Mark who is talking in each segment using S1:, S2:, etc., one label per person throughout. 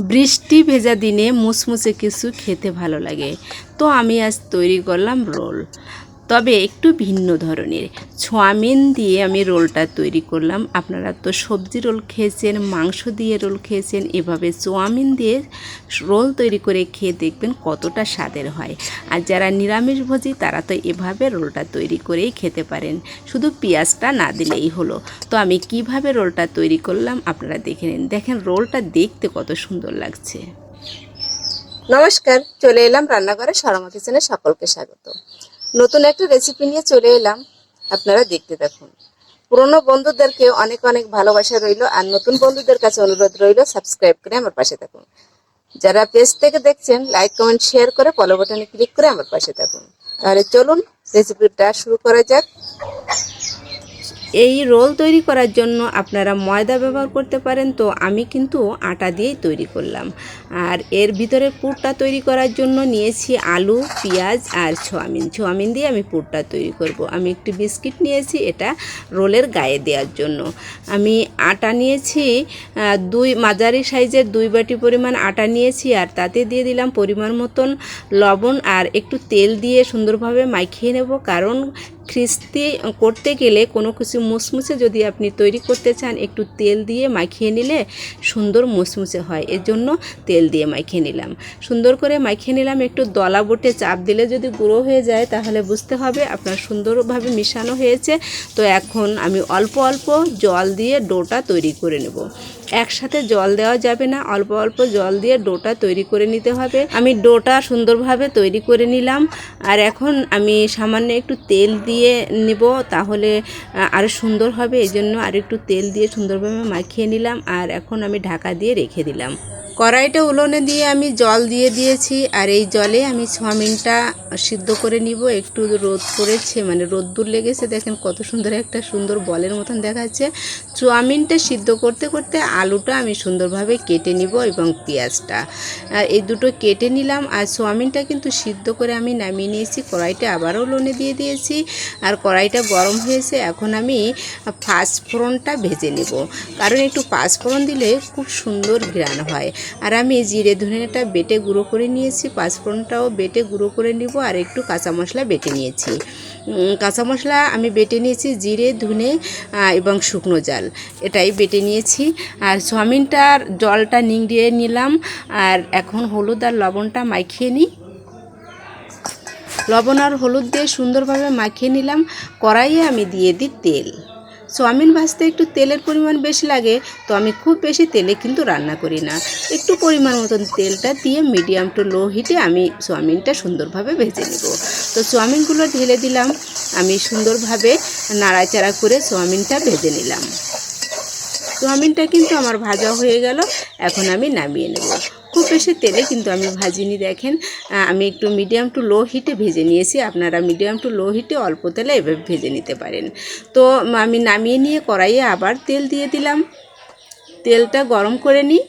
S1: বৃষ্টি ভেজা দিনে মুসমুসে কিছু খেতে ভালো লাগে। তো আমি আজ তৈরি করলাম রোল। তবে একটু ভিন্ন ধরনের। ছোয়াবিন দিয়ে আমি রোলটা তৈরি করলাম। আপনারা তো সবজি রোল খেয়েছেন, মাংস দিয়ে রোল খেয়েছেন, এভাবে চোয়াবিন দিয়ে রোল তৈরি করে খেয়ে দেখবেন কতটা স্বাদের হয়। আর যারা নিরামিষভোজী, তারা তো এভাবে রোলটা তৈরি করেই খেতে পারেন। শুধু পেঁয়াজটা না দিলেই হলো। তো আমি কীভাবে রোলটা তৈরি করলাম আপনারা দেখে নিন। দেখেন রোলটা দেখতে কত সুন্দর লাগছে।
S2: নমস্কার, চলে এলাম রান্নাঘরে সরমা কিচেনে সকলকে স্বাগত। নতুন একটা রেসিপি নিয়ে চলে এলাম। আপনারা দেখতে দেখুন পুরনো বন্ধুদেরকে অনেক অনেক ভালোবাসা রইল আর নতুন বন্ধুদের কাছে অনুরোধ রইল সাবস্ক্রাইব করে আমার পাশে থাকুন। যারা পেজ থেকে দেখছেন লাইক কমেন্ট শেয়ার করে ফলো বাটনে ক্লিক করে আমার পাশে থাকুন। তাহলে চলুন রেসিপিটা শুরু করা যাক।
S1: এই রোল তৈরি করার জন্য আপনারা ময়দা ব্যবহার করতে পারেন। তো আমি কিন্তু আটা দিয়েই তৈরি করলাম। আর এর ভিতরে পুরটা তৈরি করার জন্য নিয়েছি আলু, পেঁয়াজ আর সোয়াবিন। সোয়াবিন দিয়ে আমি পুরটা তৈরি করব। আমি একটি বিস্কিট নিয়েছি এটা রোলের গায়ে দেওয়ার জন্য। আমি আটা নিয়েছি দুই মাঝারি সাইজের দুই বাটি পরিমাণ আটা নিয়েছি আর তাতে দিয়ে দিলাম পরিমাণ মতন লবণ আর একটু তেল দিয়ে সুন্দরভাবে মাখিয়ে নেব। কারণ খ্রিস্তি করতে গেলে কোনো কিছু মুসমুসে যদি আপনি তৈরি করতে চান, একটু তেল দিয়ে মাখিয়ে নিলে সুন্দর মুসমুসে হয়। এর জন্য তেল দিয়ে মাখিয়ে নিলাম। সুন্দর করে মাখিয়ে নিলাম। একটু দলা বটে চাপ দিলে যদি গুঁড়ো হয়ে যায়, তাহলে বুঝতে হবে আপনার সুন্দরভাবে মিশানো হয়েছে। তো এখন আমি অল্প অল্প জল দিয়ে ডোটা তৈরি করে নেব। একসাথে জল দেওয়া যাবে না, অল্প অল্প জল দিয়ে ডোটা তৈরি করে নিতে হবে। আমি ডোটা সুন্দরভাবে তৈরি করে নিলাম। আর এখন আমি সামান্য একটু তেল দিয়ে নেব, তাহলে আরও সুন্দর হবে। এই জন্য আর একটু তেল দিয়ে সুন্দরভাবে মাখিয়ে নিলাম। আর এখন আমি ঢাকা দিয়ে রেখে দিলাম। কড়াইটা উলোনে দিয়ে আমি জল দিয়ে দিয়েছি, আর এই জলে আমি চাউমিনটা সিদ্ধ করে নিব। একটু রোদ পড়েছে মানে রোদ্দুর লেগেছে, দেখেন কত সুন্দর একটা সুন্দর বলের মতন দেখাচ্ছে। চাউমিনটা সিদ্ধ করতে করতে আলুটা আমি সুন্দরভাবে কেটে নিব এবং পেঁয়াজটা। আর এই দুটো কেটে নিলাম, আর চাউমিনটা কিন্তু সিদ্ধ করে আমি নামিয়ে নিয়েছি। কড়াইটা আবারও লোনে দিয়ে দিয়েছি, আর কড়াইটা গরম হয়েছে, এখন আমি পাঁচফোড়নটা ভেজে নেব। কারণ একটু পাঁচফোড়ন দিলে খুব সুন্দর ঘ্রাণ হয়। আর আমি জিরে ধনেটা বেটে গুঁড়ো করে নিয়েছি, পাঁচফোড়নটাও বেটে গুঁড়ো করে নিব আর একটু কাঁচা মশলা বেটে নিয়েছি। কাঁচা মশলা আমি বেটে নিয়েছি জিরে, ধনে এবং শুকনো জাল, এটাই বেটে নিয়েছি। আর চাউমিনটার জলটা নিংড়িয়ে নিলাম, আর এখন হলুদ আর লবণটা মাখিয়ে নিই। লবণ আর হলুদ দিয়ে সুন্দরভাবে মাখিয়ে নিলাম, কড়াইয়ে আমি দিয়ে দিই তেল। চাউমিন ভাজতে একটু তেলের পরিমাণ বেশি লাগে, তো আমি খুব বেশি তেলে কিন্তু রান্না করি না। একটু পরিমাণ মতন তেলটা দিয়ে মিডিয়াম টু লো হিটে আমি চাউমিনটা সুন্দরভাবে ভেজে নেব। তো চাউমিনগুলো ঢেলে দিলাম, আমি সুন্দরভাবে নাড়াচাড়া করে চাউমিনটা ভেজে নিলাম। চাউমিনটা কিন্তু আমার ভাজা হয়ে গেল, এখন আমি নামিয়ে নেব। বেশি তেলে কিন্তু আমি ভাজিনি, দেখেন। আমি একটু মিডিয়াম টু লো হিটে ভেজে নিয়েছি। আপনারা মিডিয়াম টু লো হিটে অল্প তেলে এভাবে ভেজে নিতে পারেন। তো আমি নামিয়ে নিয়ে কড়াইয়ে আবার তেল দিয়ে দিলাম। তেলটা গরম করে নিই।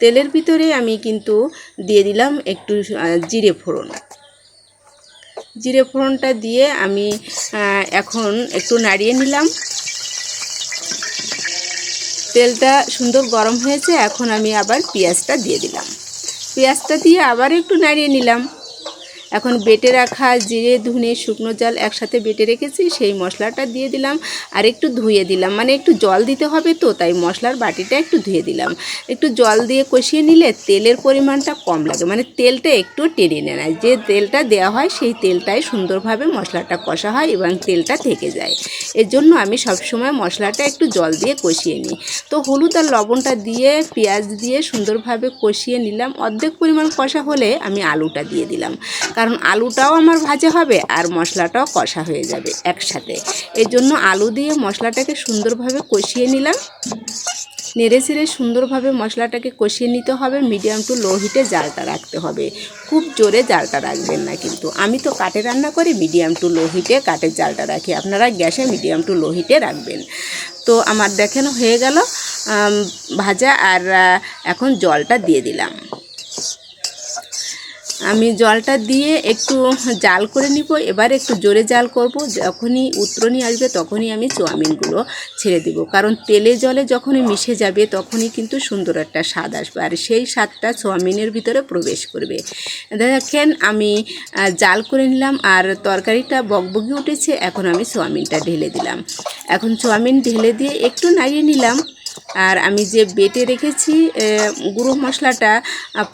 S1: তেলের ভিতরে আমি কিন্তু দিয়ে দিলাম একটু জিরে ফোড়ন। জিরে ফোড়নটা দিয়ে আমি এখন একটু নাড়িয়ে নিলাম। তেলটা সুন্দর গরম হয়েছে, এখন আমি আবার পেঁয়াজটা দিয়ে দিলাম। পেঁয়াজটা দিয়ে আবার একটু নাড়িয়ে নিলাম। এখন বেটে রাখা জিরে, ধনে, শুকনো জল একসাথে বেটে রেখেছি, সেই মশলাটা দিয়ে দিলাম। আর একটু ধুয়ে দিলাম। মানে একটু জল দিতে হবে তো, তাই মশলার বাটিটা একটু ধুয়ে দিলাম। একটু জল দিয়ে কষিয়ে নিলে তেলের পরিমাণটা কম লাগে। মানে তেলটা একটু টেনে নেয় যে তেলটা দেওয়া হয়, সেই তেলটাই সুন্দরভাবে মশলাটা কষা হয় এবং তেলটা থেকে যায়। এর জন্য আমি সবসময় মশলাটা একটু জল দিয়ে কষিয়ে নিই। তো হলুদ আর লবণটা দিয়ে, পেঁয়াজ দিয়ে সুন্দরভাবে কষিয়ে নিলাম। অর্ধেক পরিমাণ কষা হলে আমি আলুটা দিয়ে দিলাম। কারণ আলুটাও আমার ভাজা হবে আর মশলাটাও কষা হয়ে যাবে একসাথে। এর জন্য আলু দিয়ে মশলাটাকে সুন্দরভাবে কষিয়ে নিলাম। নেড়ে চেড়ে সুন্দরভাবে মশলাটাকে কষিয়ে নিতে হবে, মিডিয়াম টু লো হিটে জালটা রাখতে হবে। খুব জোরে জালটা রাখবেন না কিন্তু। আমি তো কাঠে রান্না করি, মিডিয়াম টু লো হিটে কাঠের জালটা রাখি। আপনারা গ্যাসে মিডিয়াম টু লো হিটে রাখবেন। তো আমার দেখেন হয়ে গেল ভাজা আর এখন জলটা দিয়ে দিলাম। আমি জলটা দিয়ে একটু জাল করে নিব। এবার একটু জোরে জাল করব। যখনই উত্তরণী আসবে তখনই আমি চাউমিনগুলো ছেড়ে দিব। কারণ তেলে জলে যখনই মিশে যাবে তখনই কিন্তু সুন্দর একটা স্বাদ আসবে। আর সেই স্বাদটা চাউমিনের ভিতরে প্রবেশ করবে। দেখেন, আমি জাল করে নিলাম আর তরকারিটা বকবকি উঠেছে। এখন আমি চাউমিনটা ঢেলে দিলাম। এখন চাউমিন ঢেলে দিয়ে একটু নাড়িয়ে নিলাম। আর আমি যে বেটে রেখেছি গুঁড়ো মশলাটা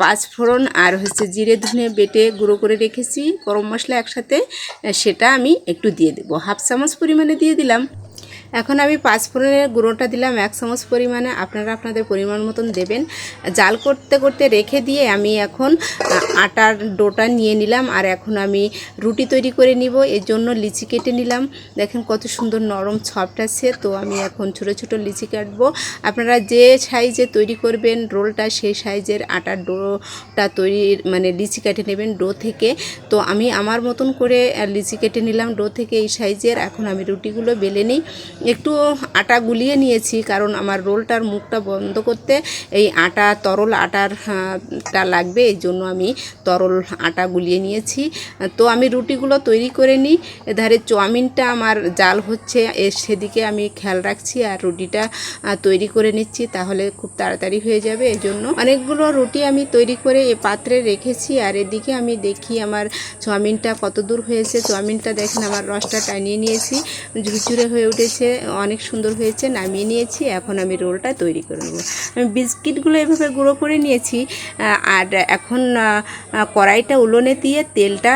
S1: পাঁচফোড়ন পাঁচ ফোড়ন আর হচ্ছে জিরে ধুনে বেটে গুঁড়ো করে রেখেছি। গরম মশলা একসাথে সেটা আমি একটু দিয়ে দেবো। হাফ চামচ পরিমাণে দিয়ে দিলাম। এখন আমি পাঁচ ফোড়নের গুঁড়োটা দিলাম এক চামচ পরিমাণে। আপনারা আপনাদের পরিমাণ মতন দেবেন। জাল করতে করতে রেখে দিয়ে আমি এখন আটার ডোটা নিয়ে নিলাম আর এখন আমি রুটি তৈরি করে নিব। এর জন্য লিচি কেটে নিলাম। দেখেন কত সুন্দর নরম ছপট আছে। তো আমি এখন ছোট ছোট লিচি কাটবো। আপনারা যে সাইজে তৈরি করবেন রোলটা, সেই সাইজের আটার ডোটা তৈরি মানে লিচি কেটে নেবেন ডো থেকে। তো আমি আমার মতন করে লিচি কেটে নিলাম ডো থেকে এই সাইজের। এখন আমি রুটিগুলো বেলে নিই। একটু আটা গুলিয়ে নিয়েছি, কারণ আমার রোলটার মুখটা বন্ধ করতে এই আটা, তরল আটার টা লাগবে, এই জন্য আমি তরল আটা গুলিয়ে নিয়েছি। তো আমি রুটিগুলো তৈরি করে নিই, এধারে চাউমিনটা আমার জাল হচ্ছে এর সেদিকে আমি খেয়াল রাখছি আর রুটিটা তৈরি করে নিচ্ছি, তাহলে খুব তাড়াতাড়ি হয়ে যাবে, এই জন্য। অনেকগুলো রুটি আমি তৈরি করে এ পাত্রে রেখেছি, আর এদিকে আমি দেখি আমার চাউমিনটা কত দূর হয়েছে। চাউমিনটা দেখেন, আমার রসটা টানিয়ে নিয়েছি, ঝুরঝুরে হয়ে উঠেছে। অনেক সুন্দর হয়েছে, নামিয়ে নিয়েছি, এখন আমি রোলটা তৈরি করে নেব। আমি বিস্কিটগুলো এভাবে গুঁড়ো করে নিয়েছি আর এখন কড়াইটা উলোনে দিয়ে তেলটা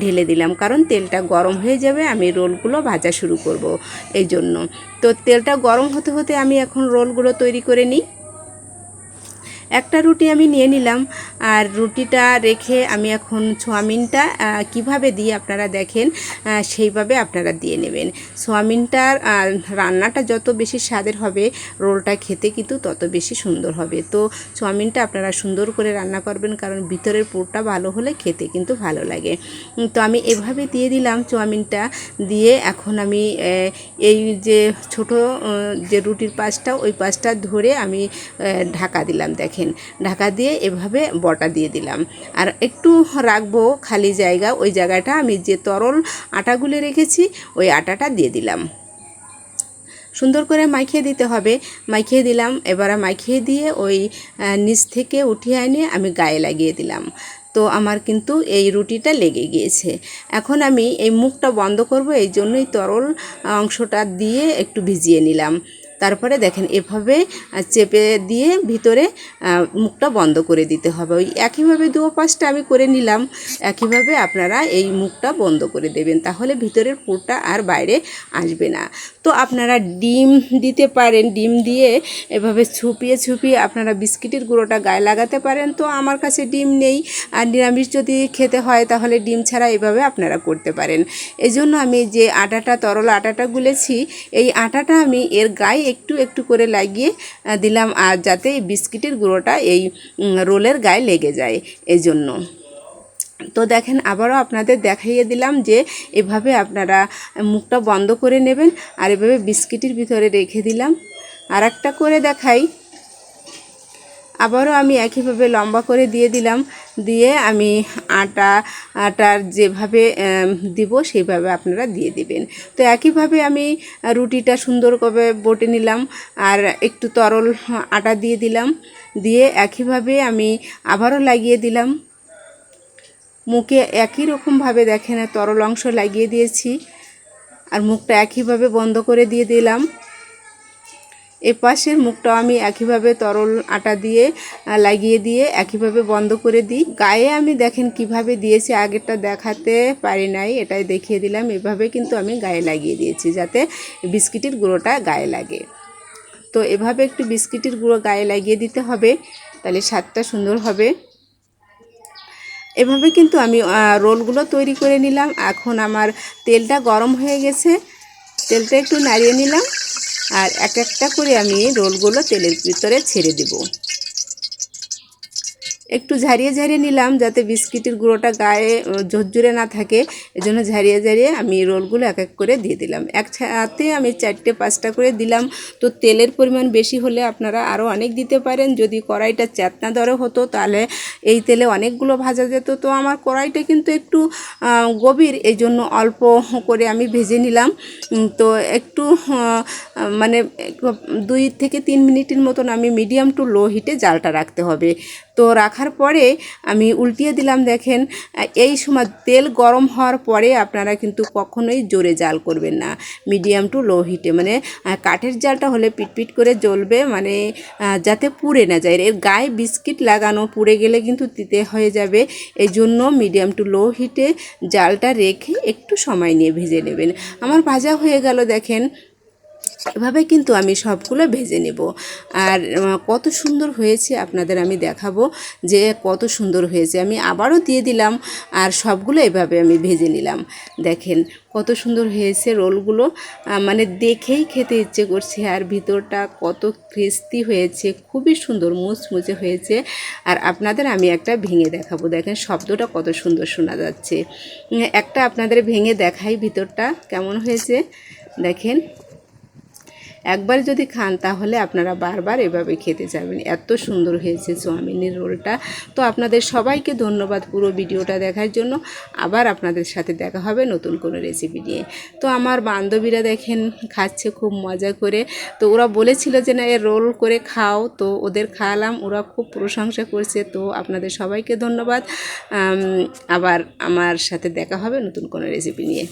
S1: ঢেলে দিলাম, কারণ তেলটা গরম হয়ে যাবে, আমি রোলগুলো ভাজা শুরু করব এই জন্য। তো তেলটা গরম হতে হতে আমি এখন রোলগুলো তৈরি করে নিই। একটা রুটি আমি নিয়ে নিলাম আর রুটিটা রেখে আমি এখন সোয়াবিনটা কীভাবে দিই আপনারা দেখেন সেইভাবে আপনারা দিয়ে নেবেন। সোয়াবিনটার রান্নাটা যত বেশি স্বাদের হবে, রোলটা খেতে কিন্তু তত বেশি সুন্দর হবে। তো চাউমিনটা আপনারা সুন্দর করে রান্না করবেন, কারণ ভিতরের পুরটা ভালো হলে খেতে কিন্তু ভালো লাগে। তো আমি এভাবে দিয়ে দিলাম চাউমিনটা দিয়ে এখন আমি এই যে ছোট যে রুটির পাশটা ওই পাশটা ধরে আমি ঢাকা দিলাম, দেখেন। ঢাকা দিয়ে এভাবে বটা দিয়ে দিলাম। আর একটু রাখব খালি জায়গা, ওই জায়গাটা আমি যে তরল আটাগুলো রেখেছি, ওই আটাটা দিয়ে দিলাম। সুন্দর করে মাখিয়ে দিতে হবে। মাখিয়ে দিলাম, এবার মাখিয়ে দিয়ে ওই নিচ থেকে উঠিয়ে এনে আমি গায়ে লাগিয়ে দিলাম। তো আমার কিন্তু এই রুটিটা লেগে গিয়েছে। এখন আমি এই মুখটা বন্ধ করব, এই জন্যই তরল অংশটা দিয়ে একটু ভিজিয়ে নিলাম। তারপরে দেখেন এভাবে চেপে দিয়ে ভিতরে মুখটা বন্ধ করে দিতে হবে। ওই একইভাবে দু পাশটা আমি করে নিলাম। একইভাবে আপনারা এই মুখটা বন্ধ করে দেবেন। তাহলে ভিতরের পুরটা আর বাইরে আসবে না। তো আপনারা ডিম দিতে পারেন। ডিম দিয়ে এভাবে ছুপিয়ে ছুপিয়ে আপনারা বিস্কিটের গুঁড়োটা গায়ে লাগাতে পারেন। তো আমার কাছে ডিম নেই। আর নিরামিষ যদি খেতে হয়, তাহলে ডিম ছাড়া এভাবে আপনারা করতে পারেন। এই জন্য আমি যে আটাটা, তরল আটাটা গুলেছি, এই আটাটা আমি এর গায়ে একটু একটু করে লাগিয়ে দিলাম, আর যাতে এই বিস্কিটের গুঁড়োটা এই রোলের গায়ে লেগে যায় এই জন্য তো দেখেন, আবারও আপনাদের দেখাইয়ে দিলাম যে এভাবে আপনারা মুখটা বন্ধ করে নেবেন, আর এভাবে বিস্কিটের ভিতরে রেখে দিলাম। আর একটা করে দেখাই। আবারও আমি একইভাবে লম্বা করে দিয়ে দিলাম। দিয়ে আমি আটা, আটার যেভাবে দিব সেইভাবে আপনারা দিয়ে দিবেন। তো একইভাবে আমি রুটিটা সুন্দর করে বটে নিলাম আর একটু তরল আটা দিয়ে দিলাম। দিয়ে একইভাবে আমি আবারও লাগিয়ে দিলাম। মুখে একই রকমভাবে দেখেন তরল অংশ লাগিয়ে দিয়েছি। আর মুখটা একইভাবে বন্ধ করে দিয়ে দিলাম। এ পাশের মুখটাও আমি একইভাবে তরল আটা দিয়ে লাগিয়ে দিয়ে একইভাবে বন্ধ করে দিই। গায়ে আমি দেখেন কীভাবে দিয়েছি, আগেরটা দেখাতে পারি নাই, এটাই দেখিয়ে দিলাম। এভাবে কিন্তু আমি গায়ে লাগিয়ে দিয়েছি যাতে বিস্কিটের গুঁড়োটা গায়ে লাগে। তো এভাবে একটু বিস্কিটের গুঁড়ো গায়ে লাগিয়ে দিতে হবে, তাহলে স্বাদটা সুন্দর হবে। এভাবে কিন্তু আমি রোলগুলো তৈরি করে নিলাম। এখন আমার তেলটা গরম হয়ে গেছে, তেলটা একটু নাড়িয়ে নিলাম। আর এক একটা করে আমি রোলগুলো তেলের ভিতরে ছেড়ে দেব। একটু ঝারিয়ে ঝারিয়ে নিলাম যাতে বিস্কিটের গুঁড়োটা গায়ে ঝরঝরে না থাকে। এজন্য ঝারিয়ে ঝারিয়ে আমি রোলগুলো এক এক করে দিয়ে দিলাম। এক সাথে আমি চারটে, পাঁচটা করে দিলাম। তো তেলের পরিমাণ বেশি হলে আপনারা আরও অনেক দিতে পারেন। যদি কড়াইটা চ্যাতনা দরে হতো তাহলে এই তেলে অনেকগুলো ভাজা যেত। তো আমার কড়াইটা কিন্তু একটু গভীর এই জন্য অল্প করে আমি ভেজে নিলাম। তো একটু মানে দুই থেকে তিন মিনিটের মতন আমি মিডিয়াম টু লো হিটে জালটা রাখতে হবে। তো রাখার পরে আমি উল্টিয়ে দিলাম, দেখেন। এই সময় তেল গরম হওয়ার পরে আপনারা কিন্তু কখনোই জোরে জাল করবেন না। মিডিয়াম টু লো হিটে মানে কাঠের জালটা হলে পিটপিট করে জ্বলবে মানে যাতে পুড়ে না যায়। এর গায়ে বিস্কিট লাগানো পুড়ে গেলে কিন্তু তিতে হয়ে যাবে। এই জন্য মিডিয়াম টু লো হিটে জালটা রেখে একটু সময় নিয়ে ভেজে নেবেন। আমার ভাজা হয়ে গেল, দেখেন। এভাবে কিন্তু আমি সবগুলো ভেজে নেব। আর কত সুন্দর হয়েছে আপনাদের আমি দেখাবো যে কত সুন্দর হয়েছে। আমি আবারও দিয়ে দিলাম আর সবগুলো এভাবে আমি ভেজে নিলাম। দেখেন কত সুন্দর হয়েছে রোলগুলো। মানে দেখেই খেতে ইচ্ছে করছে। আর ভিতরটা কত ক্রিস্পি হয়েছে, খুবই সুন্দর, মুচমুচে হয়েছে। আর আপনাদের আমি একটা ভেঙে দেখাবো। দেখেন শব্দটা কত সুন্দর শোনা যাচ্ছে। একটা আপনাদের ভেঙে দেখাই ভিতরটা কেমন হয়েছে। দেখেন একবার যদি খান, তাহলে আপনারা বারবার এভাবে খেতে যাবেন। এত সুন্দর হয়েছে চাউমিনের রোলটা। তো আপনাদের সবাইকে ধন্যবাদ পুরো ভিডিওটা দেখার জন্য। আবার আপনাদের সাথে দেখা হবে নতুন কোনো রেসিপি নিয়ে। তো আমার বান্ধবীরা দেখেন, খাচ্ছে খুব মজা করে। তো ওরা বলেছিল যে, না, এ রোল করে খাও। তো ওদের খাওয়ালাম, ওরা খুব প্রশংসা করছে। তো আপনাদের সবাইকে ধন্যবাদ। আবার আমার সাথে দেখা হবে নতুন কোনো রেসিপি নিয়ে।